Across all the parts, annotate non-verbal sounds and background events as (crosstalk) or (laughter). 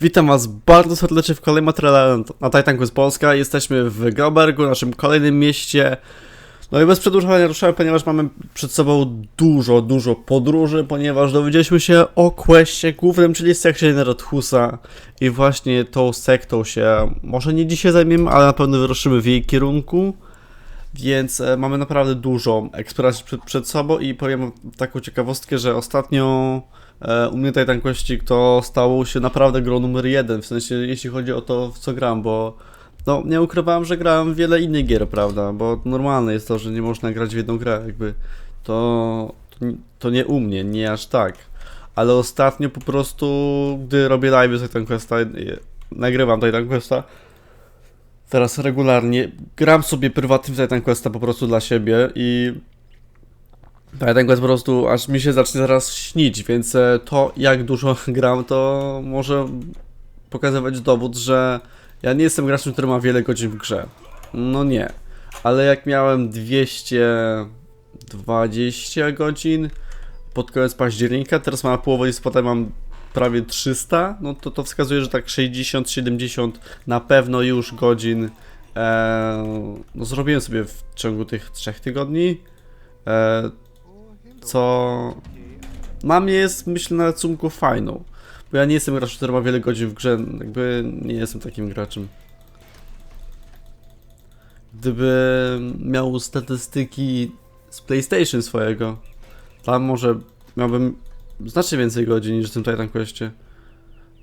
Witam was bardzo serdecznie w kolejnym materiale na Titan Quest Polska. Jesteśmy w Grobergu, naszym kolejnym mieście. No i bez przedłużania ruszamy, ponieważ mamy przed sobą dużo, dużo podróży, ponieważ dowiedzieliśmy się o questie głównym, czyli sekcie Nerodhusa. I właśnie tą sektą się, może nie dzisiaj zajmiemy, ale na pewno wyruszymy w jej kierunku. Więc e, mamy naprawdę dużo eksploracji przed, przed sobą i powiem taką ciekawostkę, że ostatnio u mnie Titan Questik to stało się naprawdę grą numer jeden, w sensie jeśli chodzi o to w co gram, bo no nie ukrywałem, że grałem wiele innych gier, prawda, bo normalne jest to, że nie można grać w jedną grę, jakby to, to, nie- u mnie, nie aż tak. Ale ostatnio po prostu, gdy robię live z Titan Questa, e, nagrywam Titan Questa, teraz regularnie gram sobie prywatnie w Titan Questa po prostu dla siebie i Titan Quest po prostu aż mi się zacznie zaraz śnić, więc e, to jak dużo (laughs) gram to może pokazywać dowód, że ja nie jestem graczem, który ma wiele godzin w grze. No nie. Ale jak miałem 220 godzin pod koniec października, teraz mam połowę listopada mam prawie 300, no to to wskazuje, że tak 60-70 na pewno już godzin e, no zrobiłem sobie w ciągu tych trzech tygodni. E, co dla mnie jest, myślę, na sumku fajną. Bo ja nie jestem graczem, który ma wiele godzin w grze, jakby nie jestem takim graczem. Gdyby miał statystyki z PlayStation swojego, tam może miałbym znacznie więcej godzin niż w tym Titan Questie.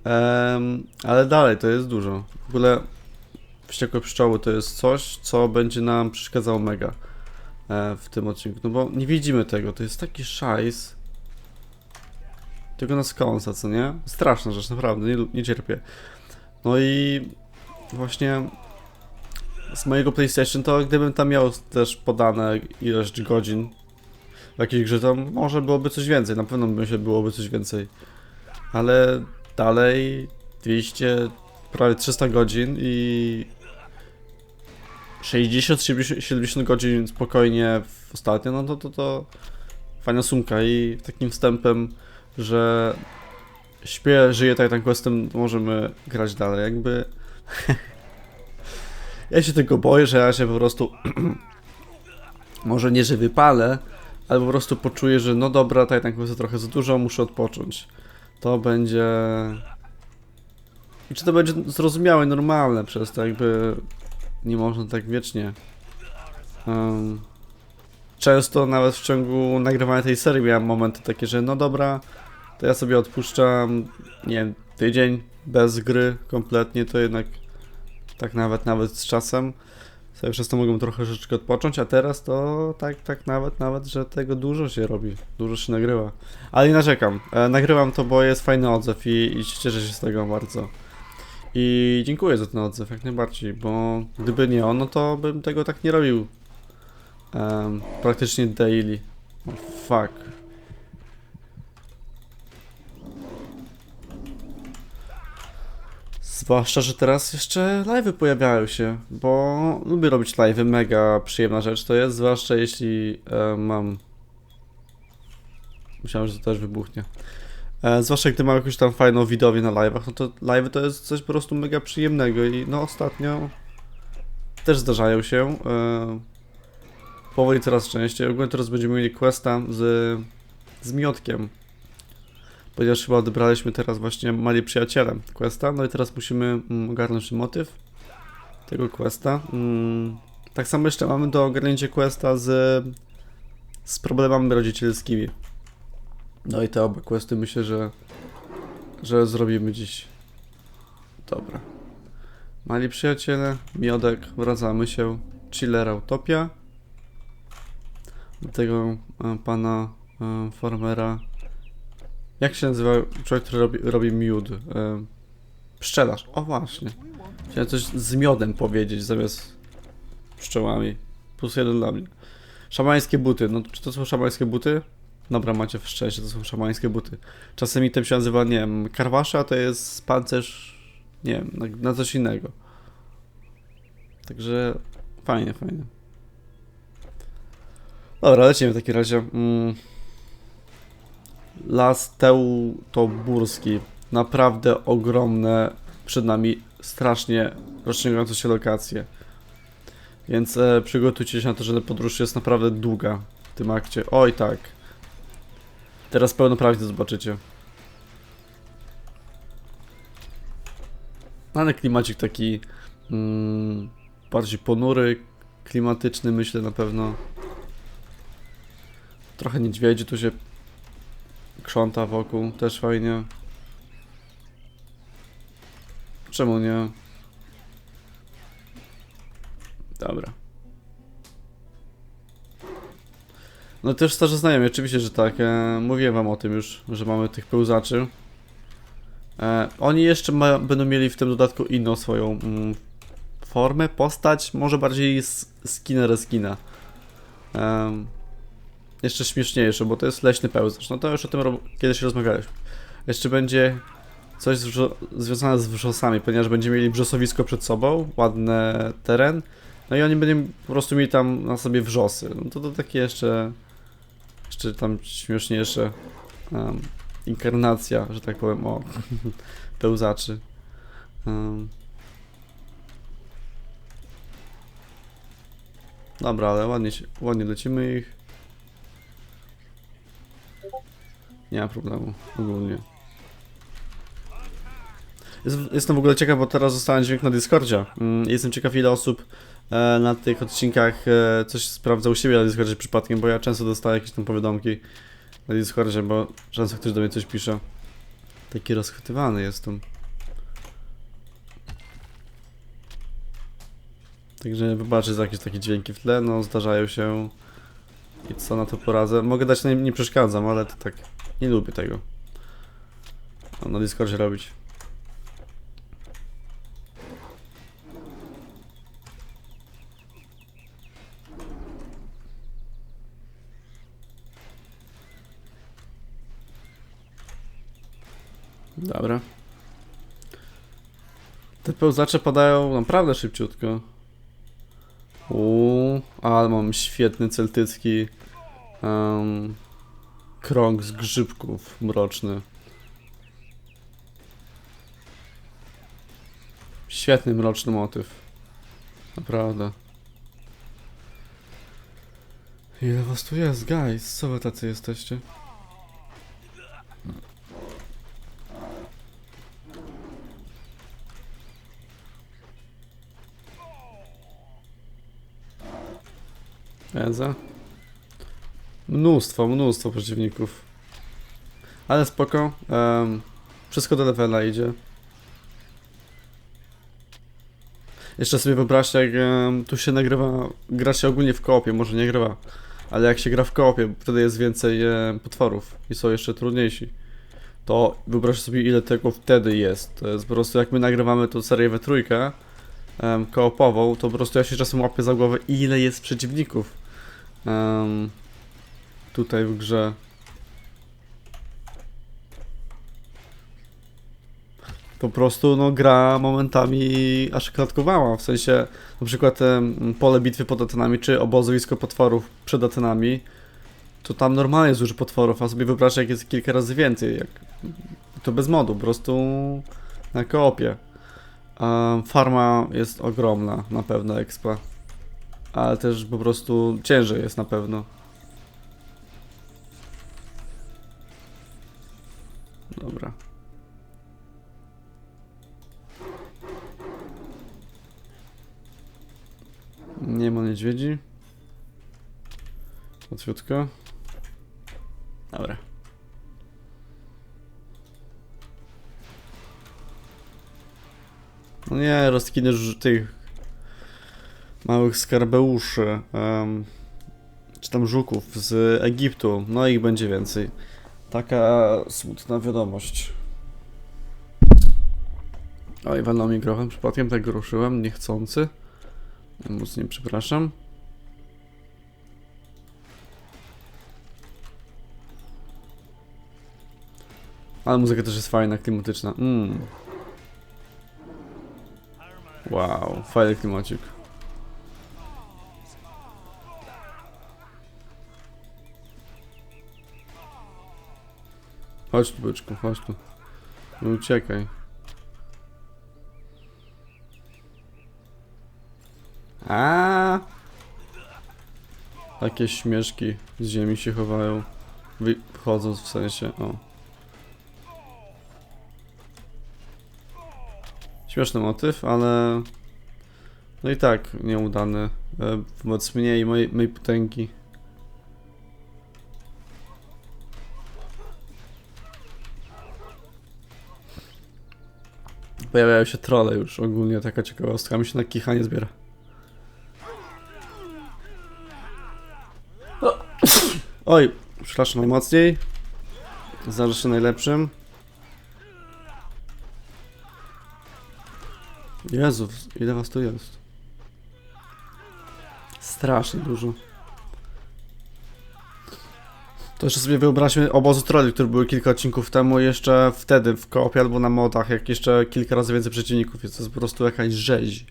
Em, ale dalej, to jest dużo. W ogóle wściekłe pszczoły to jest coś, co będzie nam przeszkadzało mega w tym odcinku. No bo nie widzimy tego, to jest taki szajs. Tylko na skąsa, co nie? Straszna rzecz, naprawdę, nie, nie cierpię. No i właśnie z mojego PlayStation to gdybym tam miał też podane ilość godzin w jakiejś grze, to może byłoby coś więcej, na pewno się byłoby coś więcej. Ale dalej 200, prawie 300 godzin i 60-70 godzin spokojnie w ostatnio, no to to, to fajna sumka i takim wstępem, że śpię, żyję Titan Questem, możemy grać dalej, jakby (laughs) ja się tego boję, że ja się po prostu (clears throat) może nie, że wypalę, ale po prostu poczuję, że no dobra, Titan Quest trochę za dużo, muszę odpocząć. To będzie... I czy to będzie zrozumiałe, normalne przez to, jakby nie można tak wiecznie. Em, często nawet w ciągu nagrywania tej serii miałem momenty takie, że no dobra, to ja sobie odpuszczam, nie wiem, tydzień bez gry kompletnie, to jednak tak nawet, nawet z czasem sobie przez to mogłem trochę rzeczy odpocząć, a teraz to tak, tak nawet, nawet, że tego dużo się robi, dużo się nagrywa. Ale nie narzekam, e, nagrywam to, bo jest fajny odzew i, i cieszę się z tego bardzo. I dziękuję za ten odzew, jak najbardziej, bo gdyby nie on, no to bym tego tak nie robił em, praktycznie daily. Oh, fuck. Zwłaszcza, że teraz jeszcze live'y pojawiają się, bo lubię robić live'y, mega przyjemna rzecz to jest, zwłaszcza jeśli mam... Myślałem, że to też wybuchnie. E, zwłaszcza gdy mam jakąś tam fajną widownię na live'ach, no to live'y to jest coś po prostu mega przyjemnego i no ostatnio też zdarzają się. E, powoli coraz częściej. Ogólnie teraz będziemy mieli questa z, z miotkiem. Ponieważ chyba odebraliśmy teraz właśnie mali przyjaciele questa, no i teraz musimy mm, ogarnąć motyw tego questa. Mm, tak samo jeszcze mamy do ogarnięcia questa z, z problemami rodzicielskimi. No i te oba questy myślę, że, że zrobimy dziś. Dobra. Mali przyjaciele, miodek, wracamy się. Chillera Utopia. Do tego e, pana e, farmera. Jak się nazywa człowiek, który robi, robi miód? E, pszczelarz. O właśnie. Chciałem coś z miodem powiedzieć zamiast pszczołami. Plus jeden dla mnie. Szamańskie buty. No czy to są szamańskie buty? Dobra, macie w szczęście, to są szamańskie buty. Czasem item się nazywa, nie wiem, karwasza, a to jest pancerz, nie wiem, na, na coś innego. Także fajnie, fajnie. Dobra, lecimy w takim razie. Mm. Las Teutoburski. naprawdę ogromne przed nami strasznie rozciągające się lokacje. Więc e, przygotujcie się na to, że podróż jest naprawdę długa w tym akcie. Oj tak. Teraz pełnoprawnie zobaczycie. Ale klimacik taki mm, bardziej ponury, klimatyczny myślę na pewno. Trochę niedźwiedzi tu się krząta wokół, też fajnie. Czemu nie? Dobra. No też starzy znajomi, oczywiście, że tak. E, mówiłem wam o tym już, że mamy tych pełzaczy. E, oni jeszcze ma, będą mieli w tym dodatku inną swoją mm, formę, postać, może bardziej s- skina reskina. Em, jeszcze śmieszniejsze, bo to jest leśny pełzacz. No to już o tym kiedyś rozmawialiśmy. Jeszcze będzie coś związane z wrzosami, ponieważ będziemy mieli brzosowisko przed sobą, ładny teren. No i oni będą po prostu mieli tam na sobie wrzosy. No to to takie jeszcze, jeszcze tam śmieszniejsze um, inkarnacja, że tak powiem, o (laughs) pełzaczy. Um. Dobra, ale ładnie, ładnie lecimy ich. Nie ma problemu, ogólnie. Jest, jestem w ogóle ciekaw, bo teraz zostałem dźwięk na Discordzie. Mm, Jestem ciekaw, ile osób na tych odcinkach e, coś sprawdza u siebie na Discordzie przypadkiem, bo ja często dostaję jakieś tam powiadomki na Discordzie, bo często ktoś do mnie coś pisze. Taki rozchwytywany jestem. Także wybaczę za jakieś takie dźwięki w tle, no zdarzają się. I co na to poradzę? Mogę dać, nie, nie przeszkadzam, ale to tak, nie lubię tego. Na Discordzie robić. Dobra. Te pełzacze padają naprawdę szybciutko. Uuu, ale mam świetny celtycki um, krąg z grzybków mroczny. Świetny mroczny motyw. Naprawdę. Ile was tu jest, guys? Co wy tacy jesteście? Wiedzę. Mnóstwo, mnóstwo przeciwników. Ale spoko. em, wszystko do levela idzie. Jeszcze sobie wyobraźcie, jak em, tu się nagrywa, gra się ogólnie w koopie, może nie grywa, ale jak się gra w koopie, wtedy jest więcej em, potworów i są jeszcze trudniejsi. To wyobraźcie sobie, ile tego wtedy jest. To jest po prostu, jak my nagrywamy tą serię we trójkę, em, koopową, to po prostu ja się czasem łapię za głowę, ile jest przeciwników em, tutaj w grze. Po prostu no, gra momentami aż klatkowała, w sensie na przykład pole bitwy pod Atenami, czy obozowisko potworów przed Atenami, to tam normalnie jest dużo potworów, a sobie wyobraź jak jest kilka razy więcej, jak to bez modu, po prostu na koopie. Em, farma jest ogromna, na pewno expa ale też po prostu ciężej jest na pewno. Dobra. Nie ma niedźwiedzi. Łatwiutko. Dobra. No nie, rozkiny ż- tych małych skarbeuszy, em, czy tam żuków z Egiptu, no ich będzie więcej. Taka smutna wiadomość. Oj, walnął mi grochem, przypadkiem tak ruszyłem, niechcący. Mocniej przepraszam. Ale muzyka też jest fajna, klimatyczna. Mm. Wow, fajny klimacik. Chodź tu, byczku, chodź tu. No uciekaj. A. Takie śmieszki z ziemi się chowają. Wy- Wychodząc w sensie, o. Śmieszny motyw, ale... No i tak, nieudany. e, Wobec mnie i mojej, mojej potęgi. Pojawiają się trolle już, ogólnie taka ciekawostka. Mi się na kichanie zbiera. Oj, przepraszam najmocniej. Zdarzy się najlepszym. Jezu, ile was tu jest? Strasznie dużo. To jeszcze sobie wyobraźmy obozy trolli, które były kilka odcinków temu, jeszcze wtedy w koopie albo na modach, jak jeszcze kilka razy więcej przeciwników jest. To jest po prostu jakaś rzeź.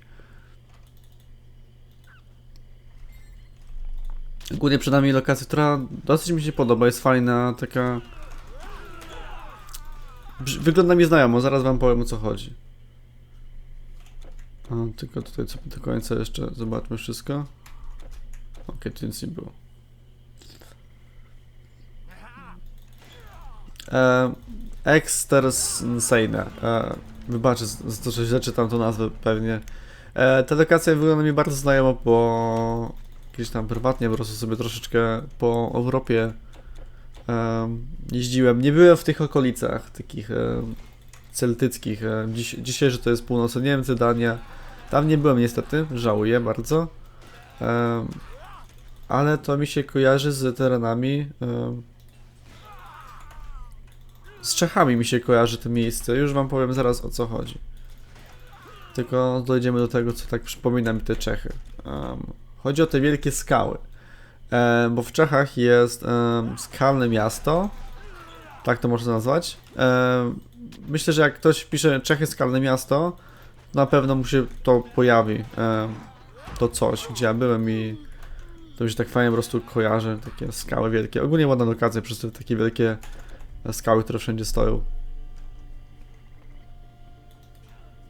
Ogólnie przed nami lokacja, która dosyć mi się podoba, jest fajna, taka... Wygląda mi znajomo, zaraz wam powiem o co chodzi. A, tylko tutaj co do końca jeszcze zobaczmy wszystko. Okej, tu nic nie było. E, Externsane. E, wybaczę, z- z to, że źle czytam tą nazwę pewnie. E, ta lokacja wygląda mi bardzo znajomo, bo gdzieś tam prywatnie po prostu sobie troszeczkę po Europie em, jeździłem. Nie byłem w tych okolicach takich em, celtyckich. E, dziś, dzisiejsze to jest północne Niemcy, Dania. Tam nie byłem niestety, żałuję bardzo. Em, ale to mi się kojarzy z terenami. em, z Czechami mi się kojarzy to miejsce. Już wam powiem zaraz o co chodzi. Tylko dojdziemy do tego, co tak przypomina mi te Czechy. Em, chodzi o te wielkie skały. Em, bo w Czechach jest skalne miasto. Tak to można nazwać. Em, myślę, że jak ktoś pisze Czechy skalne miasto, na pewno mu się to pojawi. em, to coś, gdzie ja byłem i to mi się tak fajnie po prostu kojarzy. Takie skały wielkie. Ogólnie ładna lokacja przez te takie wielkie skały, które wszędzie stoją.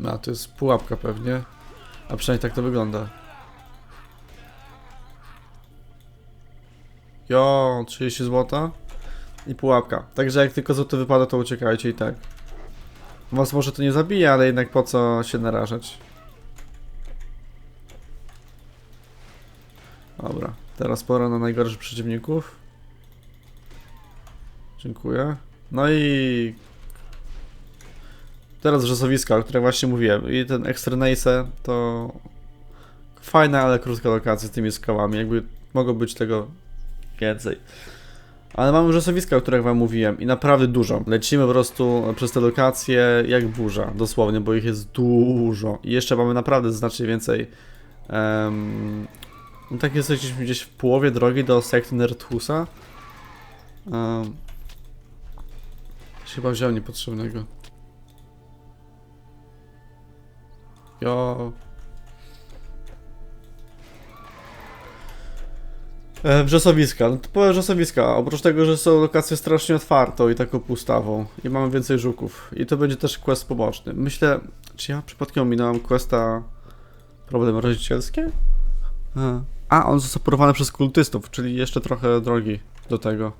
No, to jest pułapka pewnie. A przynajmniej tak to wygląda. Jo, 30 zł i pułapka. Także jak tylko złoto wypada, to uciekajcie i tak. Was może to nie zabije, ale jednak po co się narażać? Dobra, teraz pora na najgorszych przeciwników. Dziękuję. No i... Teraz wrzosowiska, o których właśnie mówiłem. I ten Externace to... Fajna, ale krótka lokacja z tymi skałami. Jakby mogło być tego więcej. Ale mamy wrzosowiska, o których wam mówiłem i naprawdę dużo. Lecimy po prostu przez te lokacje jak burza, dosłownie, bo ich jest dużo. I jeszcze mamy naprawdę znacznie więcej. Um, tak jesteśmy gdzieś w połowie drogi do sekty Nerdhusa. Um, chyba wziął niepotrzebnego. Jo. E, Wrzosowiska. No typowe wrzosowiska. Oprócz tego, że są lokacje strasznie otwartą i taką pustawą. I mamy więcej żuków. I to będzie też quest poboczny. Myślę, czy ja przypadkiem ominąłem questa Problemy rodzicielskie? A, A on został porwany przez kultystów, czyli jeszcze trochę drogi do tego.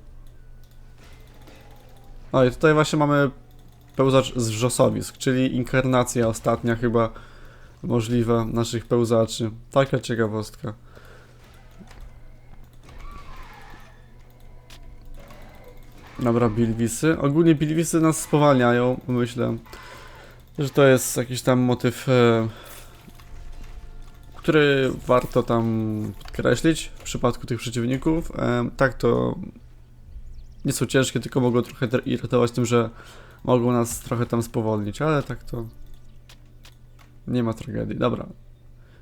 No i tutaj właśnie mamy pełzacz z wrzosowisk, czyli inkarnacja ostatnia chyba możliwa naszych pełzaczy. Taka ciekawostka. Dobra, bilwisy. Ogólnie bilwisy nas spowalniają, myślę, że to jest jakiś tam motyw, e, który warto tam podkreślić w przypadku tych przeciwników. E, tak to nie są ciężkie, tylko mogą trochę irytować tym, że mogą nas trochę tam spowolnić, ale tak to nie ma tragedii. Dobra.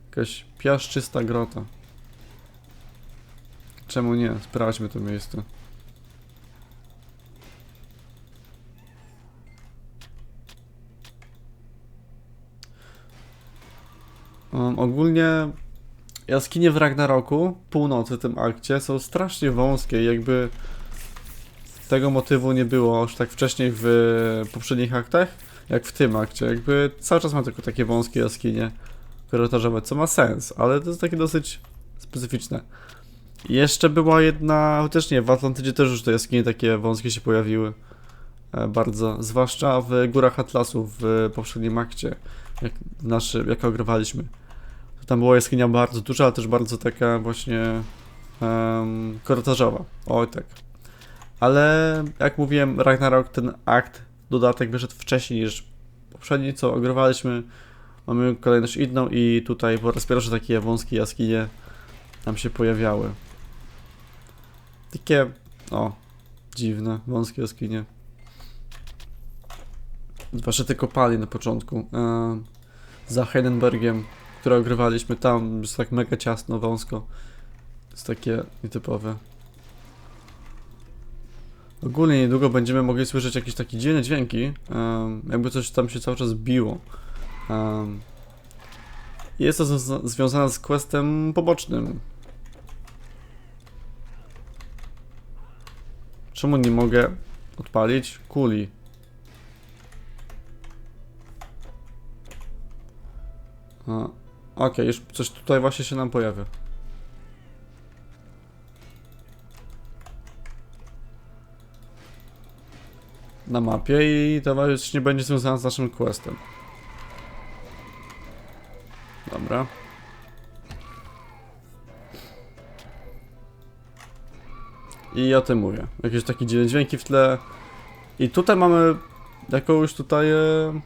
Jakaś piaszczysta grota. Czemu nie? Sprawdźmy to miejsce. Um, ogólnie jaskinie w Ragnaroku, północy w tym akcie, są strasznie wąskie, jakby tego motywu nie było już tak wcześniej w poprzednich aktach, jak w tym akcie. Jakby cały czas ma tylko takie wąskie jaskinie korytarzowe, co ma sens, ale to jest takie dosyć specyficzne. Jeszcze była jedna, chociaż nie, w Atlantydzie też już te jaskinie takie wąskie się pojawiły. E, bardzo, zwłaszcza w górach Atlasu w poprzednim akcie, jak, naszy, jak ogrywaliśmy. Tam była jaskinia bardzo duża, ale też bardzo taka właśnie um, korytarzowa. Oj tak. Ale jak mówiłem, Ragnarok, ten akt, dodatek wyszedł wcześniej niż poprzedni, co ogrywaliśmy. Mamy kolejność inną i tutaj po raz pierwszy takie wąskie jaskinie nam się pojawiały. Takie, o, dziwne, wąskie jaskinie. Zwłaszcza te kopalnie na początku. E, za Heidenbergiem, które ogrywaliśmy tam, jest tak mega ciasno, wąsko. Jest takie nietypowe. Ogólnie niedługo będziemy mogli słyszeć jakieś takie dziwne dźwięki, jakby coś tam się cały czas biło. Jest to związa- związane z questem pobocznym. Czemu nie mogę odpalić kuli? Okej, już coś tutaj właśnie się nam pojawia. Na mapie i to już nie będzie związane z naszym questem. Dobra. I o tym mówię. Jakieś takie dziwne dźwięki w tle. I tutaj mamy jakąś tutaj e,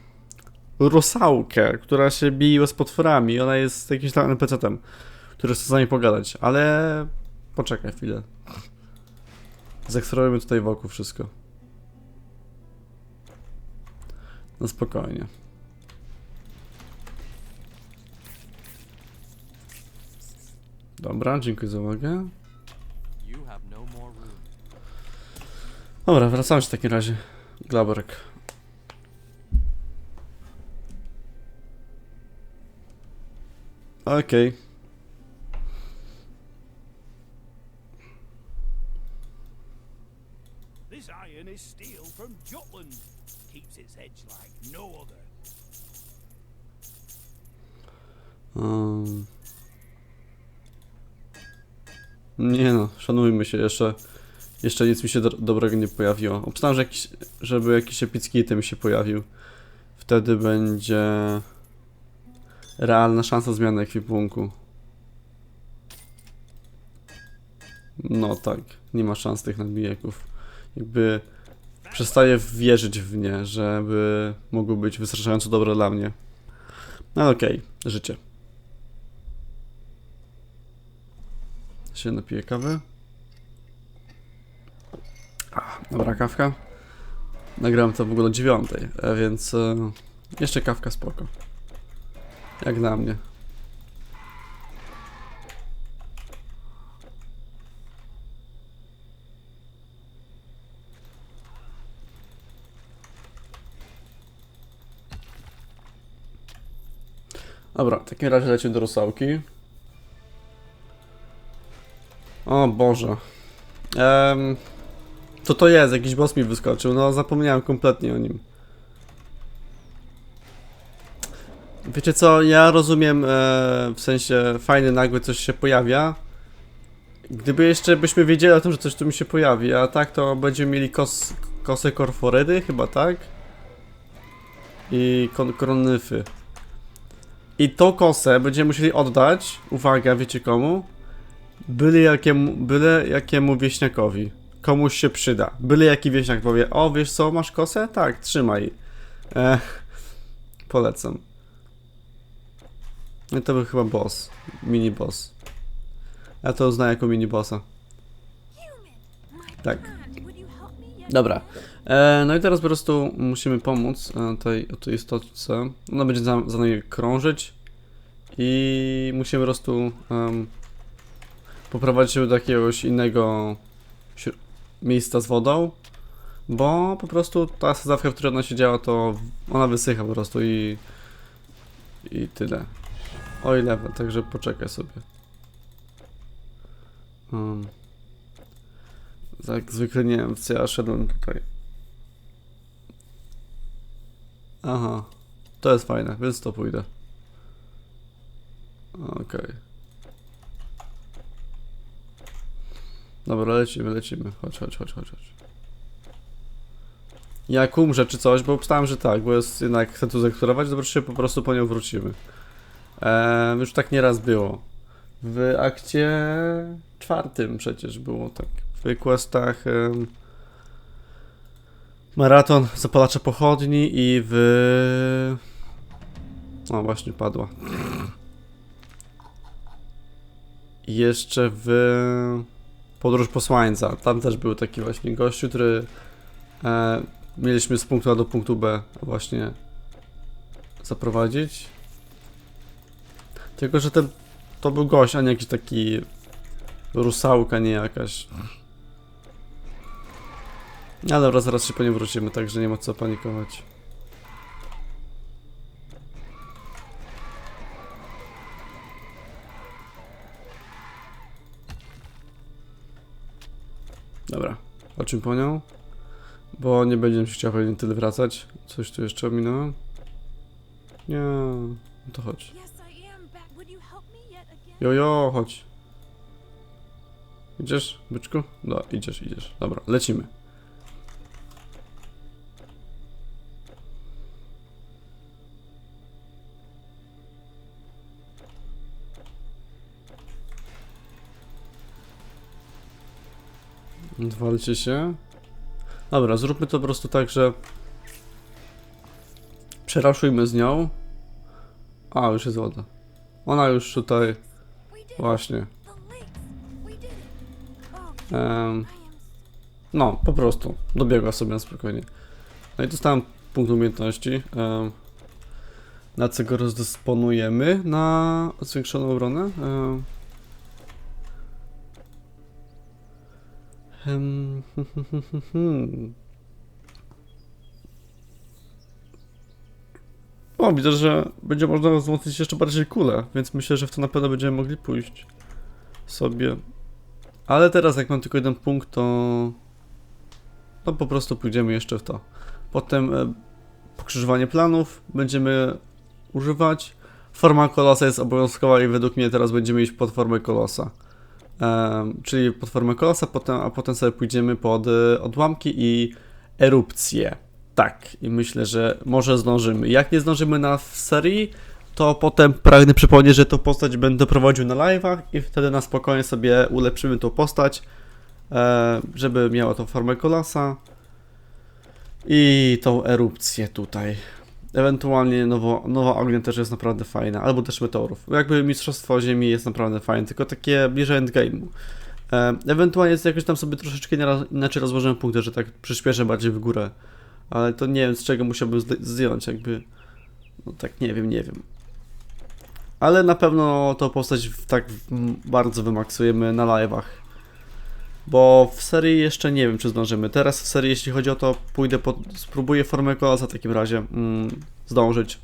rusałkę, która się bije z potworami. Ona jest jakimś tam NPC-tem, który chce z nami pogadać. Ale poczekaj chwilę. Zeksplorujemy tutaj wokół wszystko. No spokojnie. Dobra, dziękuję za uwagę. Dobra, wracamy się w takim razie. Glaberek. Okej. This Nie no, szanujmy się, jeszcze, jeszcze nic mi się do, dobrego nie pojawiło. Obstawiam, że jakiś, żeby jakiś epicki item się pojawił. Wtedy będzie realna szansa zmiany ekwipunku. No tak, nie ma szans tych nabijaków. Jakby przestaję wierzyć w nie, żeby mogły być wystarczająco dobre dla mnie. No okej, życie. Się napiję. Ach, dobra kawka. Nagrałem to w ogóle o dziewiątej, e, więc e, jeszcze kawka spoko. Jak na mnie. Dobra, w takim razie lecimy do rusałki. O Boże. Co to jest? Jakiś boss mi wyskoczył. No, zapomniałem kompletnie o nim. Wiecie co, ja rozumiem, e, w sensie fajny nagły coś się pojawia. Gdyby jeszcze byśmy wiedzieli o tym, że coś tu mi się pojawi, a tak to będziemy mieli kos, kosę korforydy, chyba tak? I kon, kronyfy. I tą kosę będziemy musieli oddać, uwaga, wiecie komu? Byle jakiemu, byle jakiemu wieśniakowi. Komuś się przyda. Byle jaki wieśniak powie, o wiesz co, masz kosę? Tak, trzymaj. Polecam. No to był chyba boss. Mini boss. Ja to uznaję jako mini bossa. Tak. Dobra. E, no i teraz po prostu musimy pomóc e, tej, tej istotce. Ona będzie za, za nami krążyć. I musimy po prostu em, poprowadzić ją do jakiegoś innego miejsca z wodą, bo po prostu ta sadzawka, w której ona siedziała, to ona wysycha po prostu i i tyle. O ile, także poczekaj sobie. Um. Jak zwykle nie wiem, co ja szedłem tutaj. Aha. To jest fajne, więc to pójdę. Okej. Dobra, lecimy, lecimy. Chodź, chodź, chodź, chodź, chodź. Jak umrze czy coś, bo obstałem, że tak, bo jest jednak chcę tu zektorować, zobaczycie, po prostu po nią wrócimy. Eee, już tak nieraz było. W akcie czwartym przecież było tak. W questach em, Maraton Zapalacza Pochodni i w... O, właśnie padła. I jeszcze w Podróż Posłańca. Tam też był taki właśnie gościu, który e, mieliśmy z punktu A do punktu B właśnie zaprowadzić. Tylko, że ten to był gość, a nie jakiś taki rusałka, nie jakaś. Ale dobra, zaraz się po nie wrócimy, także nie ma co panikować. Dobra, o czym po nią? Bo nie będziemy się chciał pewnie tyle wracać. Coś tu jeszcze ominąłem? Nie, no to chodź. Jojo, chodź. Idziesz, byczku? No, idziesz, idziesz. Dobra, lecimy. Walcie się. Dobra, zróbmy to po prostu tak, że przeraszujmy z nią. A, już jest woda. Ona już tutaj. Właśnie. Am no, po prostu. Dobiegła sobie na spokojnie. No i dostałem punkt umiejętności. em, na co go rozdysponujemy? Na zwiększoną obronę? Em, em, hmm. O, widzę, że będzie można wzmocnić jeszcze bardziej kulę, więc myślę, że w to na pewno będziemy mogli pójść sobie. Ale teraz jak mam tylko jeden punkt, to... No po prostu pójdziemy jeszcze w to. Potem e, pokrzyżowanie planów będziemy używać. Forma kolosa jest obowiązkowa i według mnie teraz będziemy iść pod formę kolosa. Czyli pod formę kolosa, potem, a potem sobie pójdziemy pod e, odłamki i erupcje. Tak, i myślę, że może zdążymy. Jak nie zdążymy na serii, to potem pragnę przypomnieć, że tą postać będę prowadził na live'ach i wtedy na spokojnie sobie ulepszymy tą postać, e, żeby miała tą formę kolasa i tą erupcję tutaj. Ewentualnie nowo, nowa ognia też jest naprawdę fajna, albo też meteorów. Jakby Mistrzostwo Ziemi jest naprawdę fajne, tylko takie bliżej endgame'u. E, ewentualnie jakoś tam sobie troszeczkę inaczej rozłożyłem punkty, że tak przyspieszę bardziej w górę. Ale to nie wiem z czego musiałbym zdjąć, jakby. No tak, nie wiem, nie wiem. Ale na pewno tą postać tak bardzo wymaksujemy na live'ach. Bo w serii jeszcze nie wiem, czy zdążymy. Teraz w serii, jeśli chodzi o to, pójdę po, spróbuję formę kolasa w takim razie mm, zdążyć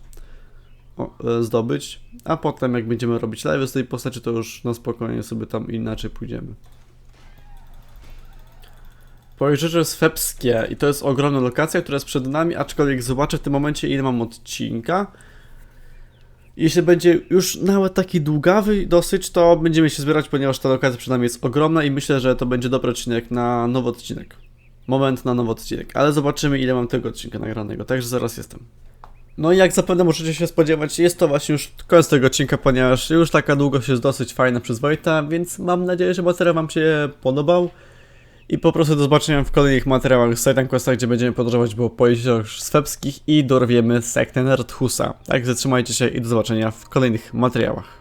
o, e, zdobyć. A potem, jak będziemy robić live z tej postaci, to już na spokojnie sobie tam inaczej pójdziemy. Pojrzycze Swepskie i to jest ogromna lokacja, która jest przed nami, aczkolwiek zobaczę w tym momencie ile mam odcinka. Jeśli będzie już nawet taki długawy dosyć, to będziemy się zbierać, ponieważ ta lokacja przed nami jest ogromna i myślę, że to będzie dobry odcinek na nowy odcinek. Moment na nowy odcinek, ale zobaczymy ile mam tego odcinka nagranego, także zaraz jestem. No i jak zapewne możecie się spodziewać, jest to właśnie już koniec tego odcinka, ponieważ już taka długość jest dosyć fajna, przyzwoita, więc mam nadzieję, że materiał wam się podobał. I po prostu do zobaczenia w kolejnych materiałach z Titan Questa, gdzie będziemy podróżować po jeziorach swepskich i dorwiemy sektę Nerdhusa. Także trzymajcie się i do zobaczenia w kolejnych materiałach.